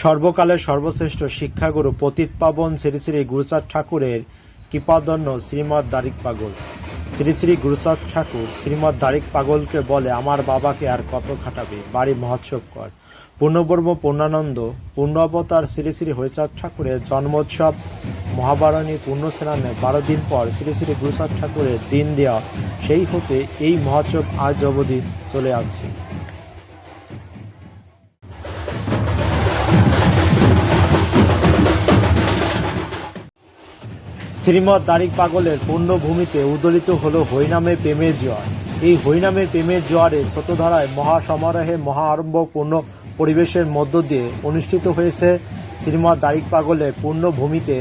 সর্বকালের সর্বশ্রেষ্ঠ শিক্ষাগুরু পতিত পাবন শ্রী শ্রী গুরুচাঁদ ঠাকুরের কৃপাদন্য শ্রীমৎ দারিক পাগল। শ্রী শ্রী গুরুচাঁদ ঠাকুর শ্রীমৎ দারিক পাগলকে বলে, আমার বাবাকে আর কত খাটাবে? বাড়ি মহোৎসব কর। পূর্ণবর্ম পূর্ণানন্দ পূর্ণ অবতার শ্রী শ্রী হরিচাঁদ ঠাকুরের জন্মোৎসব, মহাবারণী, পূর্ণস্নানে বারো দিন পর শ্রী শ্রী গুরুচাঁদ ঠাকুরের দিন দেওয়া। সেই হতে এই মহোৎসব আজ অবধি চলে আসছে। শ্রীমৎ দারিক পাগলের পূর্ণভূমিতে উদলিত হল হরিনামে প্রেমের জোয়ার। এই হরিনামে প্রেমের জোয়ারে স্রোতধারায় মহাসমারোহে মহা আরম্ভ পূর্ণ পরিবেশের মধ্য দিয়ে অনুষ্ঠিত হয়েছে শ্রীমৎ দারিক পাগলের পূর্ণভূমিতে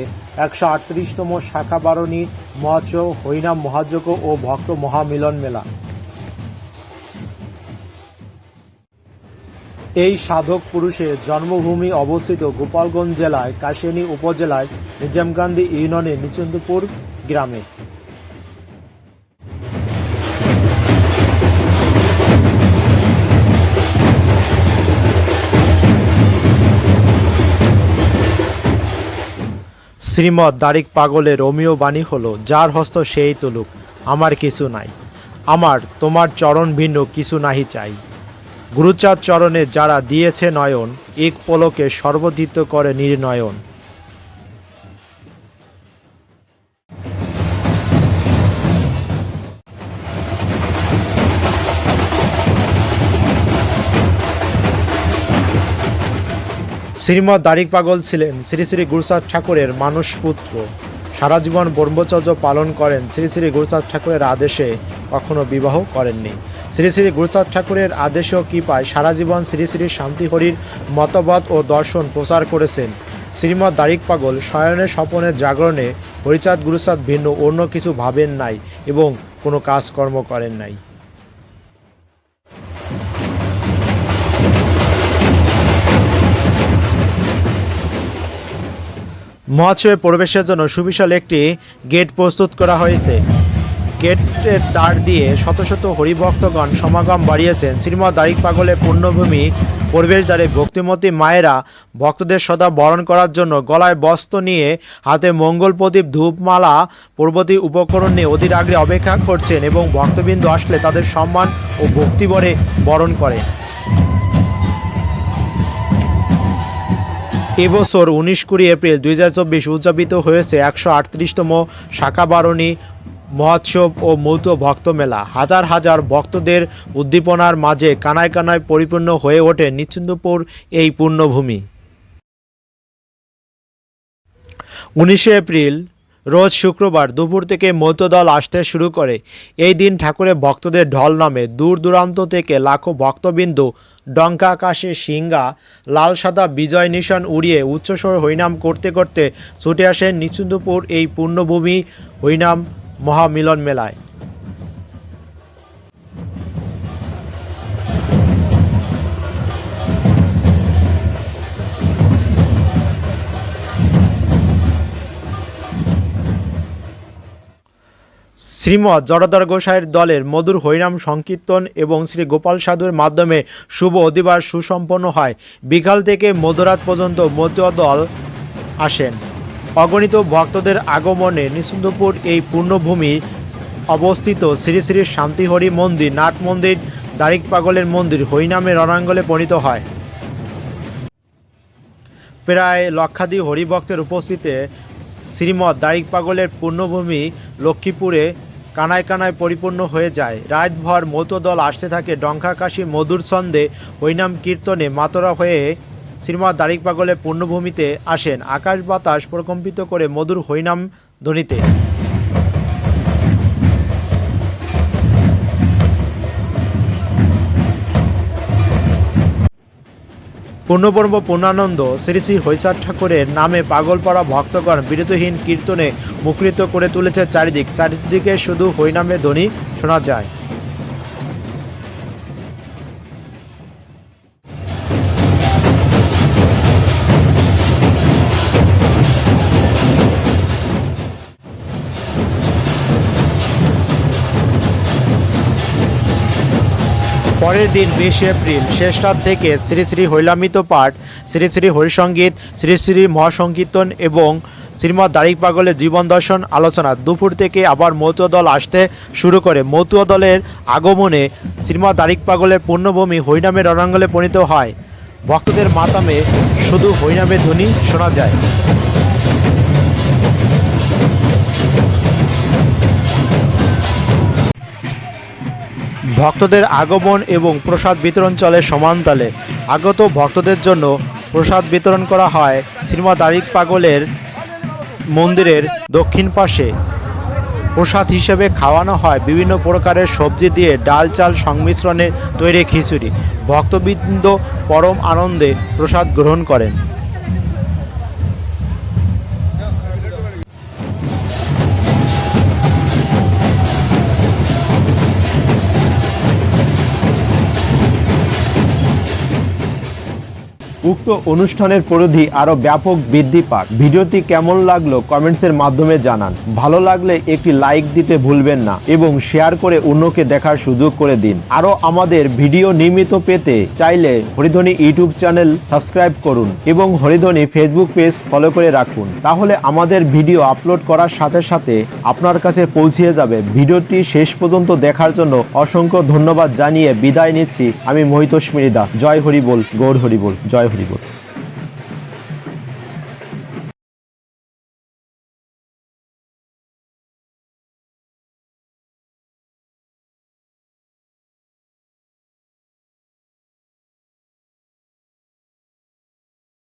একশো আটত্রিশতম শাখা বারণী মহাচ হরিনাম মহাযজ্ঞ ও ভক্ত মহামিলন মেলা। এই সাধক পুরুষের জন্মভূমি অবস্থিত গোপালগঞ্জ জেলায় কাশিয়ানী উপজেলায় নিজামকান্দি ইউনিয়নের নিচন্দপুর গ্রামে। শ্রীমৎ দারিক পাগলের রোমিও বাণী হলো, যার হস্ত সেই তুলুক, আমার কিছু নাই। আমার, তোমার চরণ ভিন্ন কিছু নাহি চাই। গুরুচাঁদ চরণে যারা দিয়েছে নয়ন, এক পলকে সর্বদিত করে নির্নয়ন শ্রীমৎ দারিক পাগল ছিলেন শ্রী শ্রী গুরুচাঁদ ঠাকুরের মানুষ পুত্র। সারা জীবন ব্রহ্মচর্য পালন করেন শ্রী শ্রী গুরুচাঁদ ঠাকুরের আদেশে কখনো বিবাহ করেননি। শ্রী শ্রী গুরুচাঁদ ঠাকুরের আদেশও কি পায়? সারা জীবন শ্রী শ্রী শান্তিহরির মতবাদ ও দর্শন প্রচার করেছেন। শ্রীমৎ দারিক পাগল শয়নের স্বপনের জাগরণে হরিচাঁদ গুরুচাঁদ ভিন্ন, অন্য কিছু ভাবেন নাই এবং কোনো কাজকর্ম করেন নাই। মহোৎসবে প্রবেশের জন্য সুবিশাল একটি গেট প্রস্তুত করা হয়েছে। গেটের দ্বার দিয়ে শত শত হরিভক্তগণ সমাগম বাড়িয়েছেন। শ্রীমৎ দারিক পাগলের পুণ্যভূমি প্রবেশদ্বারে ভক্তিমতী মায়েরা ভক্তদের সদা বরণ করার জন্য গলায় বস্ত্র নিয়ে হাতে মঙ্গল প্রদীপ, ধূপমালা, পূর্বতী উপকরণ নিয়ে অধীর আগ্রে অপেক্ষা করছেন এবং ভক্তবৃন্দ আসলে তাদের সম্মান ও ভক্তিবরে বরণ করেন। এবছর উনিশ কুড়ি এপ্রিল দুই হাজার চব্বিশ উদযাপিত হয়েছে একশো আটত্রিশতম শাখা বারণী মহোৎসব ও মৌত ভক্ত মেলা। হাজার হাজার ভক্তদের উদ্দীপনার মাঝে কানায় কানায় পরিপূর্ণ হয়ে ওঠে নিশ্চিন্দপুর এই পূর্ণভূমি। উনিশে এপ্রিল, রোজ শুক্রবার দুপুর থেকে মৌতদল আসতে শুরু করে। এই দিন ঠাকুরের ভক্তদের ঢল নামে দূর দূরান্ত থেকে লাখো ভক্তবিন্দু ডঙ্কা আকাশে সিঙ্গা লাল সাদা, বিজয় নিশান উড়িয়ে উচ্চস্বর হরিনাম করতে করতে ছুটে আসেন নিচুন্দপুর এই পূর্ণভূমি হরিনাম মহামিলন মেলায়। শ্রীমৎ জড়ধর গোসাইয়ের দলের মধুর হরিনাম সংকীর্তন এবং শ্রী গোপাল সাধুর মাধ্যমে শুভ অধিবার সুসম্পন্ন হয়। বিকাল থেকে মধ্যরাত পর্যন্ত মতুয়া দল আসেন। অগণিত ভক্তদের আগমনে নিসুন্দপুর এই পূর্ণভূমি অবস্থিত শ্রী শ্রী শান্তিহরি মন্দির, নাট মন্দির, দারিক পাগলের মন্দির হরিনামে রণাঙ্গলে পরিণত হয়। প্রায় লক্ষাধিক হরিভক্তের উপস্থিতিতে শ্রীমৎ দারিক পাগলের পূর্ণভূমি লক্ষ্মীপুরে কানায় কানায় পরিপূর্ণ হয়ে যায়। রাতভর মতো দল আসতে থাকে, ডঙ্কাকাশী, মধুর ছন্দে হরিনাম কীর্তনে মাতরা হয়ে শ্রীমৎ দারিক পাগলে পূর্ণভূমিতে আসেন। আকাশ বাতাস প্রকম্পিত করে মধুর হরিনাম ধ্বনিতে। পূর্ণপর্ব পূর্ণানন্দ, শ্রী শ্রী হৈচাঁদ ঠাকুরের নামে পাগলপাড়া ভক্তগণ বিরতহীন কীর্তনে মুখরিত করে তুলেছে চারিদিক। চারিদিকে শুধু হরিনামের ধ্বনি শোনা যায়। পরের দিন বিশে এপ্রিল, শেষ রাত থেকে শ্রী শ্রী হৈলামিত পাঠ, শ্রী শ্রী হরিসঙ্গীত শ্রী শ্রী মহাসংকীর্তন এবং শ্রীমৎ দারিক পাগলের জীবন দর্শন আলোচনা দুপুর থেকে আবার মতুয়া দল আসতে শুরু করে। মতুয়া দলের আগমনে শ্রীমৎ দারিক পাগলের পূর্ণভূমি হরিনামের রণাঙ্গলে পরিণত হয়। ভক্তদের মাতামে শুধু হরিনামের ধ্বনি শোনা যায়। ভক্তদের আগমন এবং প্রসাদ বিতরণ চলে সমানতালে আগত ভক্তদের জন্য প্রসাদ বিতরণ করা হয় শ্রীমা দারিক পাগলের মন্দিরের দক্ষিণ পাশে। প্রসাদ হিসেবে খাওয়ানো হয় বিভিন্ন প্রকারের সবজি দিয়ে ডাল চাল সংমিশ্রণে তৈরি খিচুড়ি। ভক্তবৃন্দ পরম আনন্দে প্রসাদ গ্রহণ করেন। উক্ত অনুষ্ঠানের পরিধি আরও ব্যাপক বৃদ্ধি পাক। ভিডিওটি কেমন লাগল কমেন্টসের মাধ্যমে জানান। ভালো লাগলে একটি লাইক দিতে ভুলবেন না এবং শেয়ার করে অন্যকে দেখার সুযোগ করে দিন। আরও আমাদের ভিডিও নিয়মিত পেতে চাইলে হরিধ্বনি ইউটিউব চ্যানেল সাবস্ক্রাইব করুন এবং হরিধ্বনি ফেসবুক পেজ ফলো করে রাখুন। তাহলে আমাদের ভিডিও আপলোড করার সাথে সাথে আপনার কাছে পৌঁছিয়ে যাবে। ভিডিওটি শেষ পর্যন্ত দেখার জন্য অসংখ্য ধন্যবাদ জানিয়ে বিদায় নিচ্ছি। আমি মহিতোষ মৃদা জয় হরিবোল। গৌর হরি বল জয় বল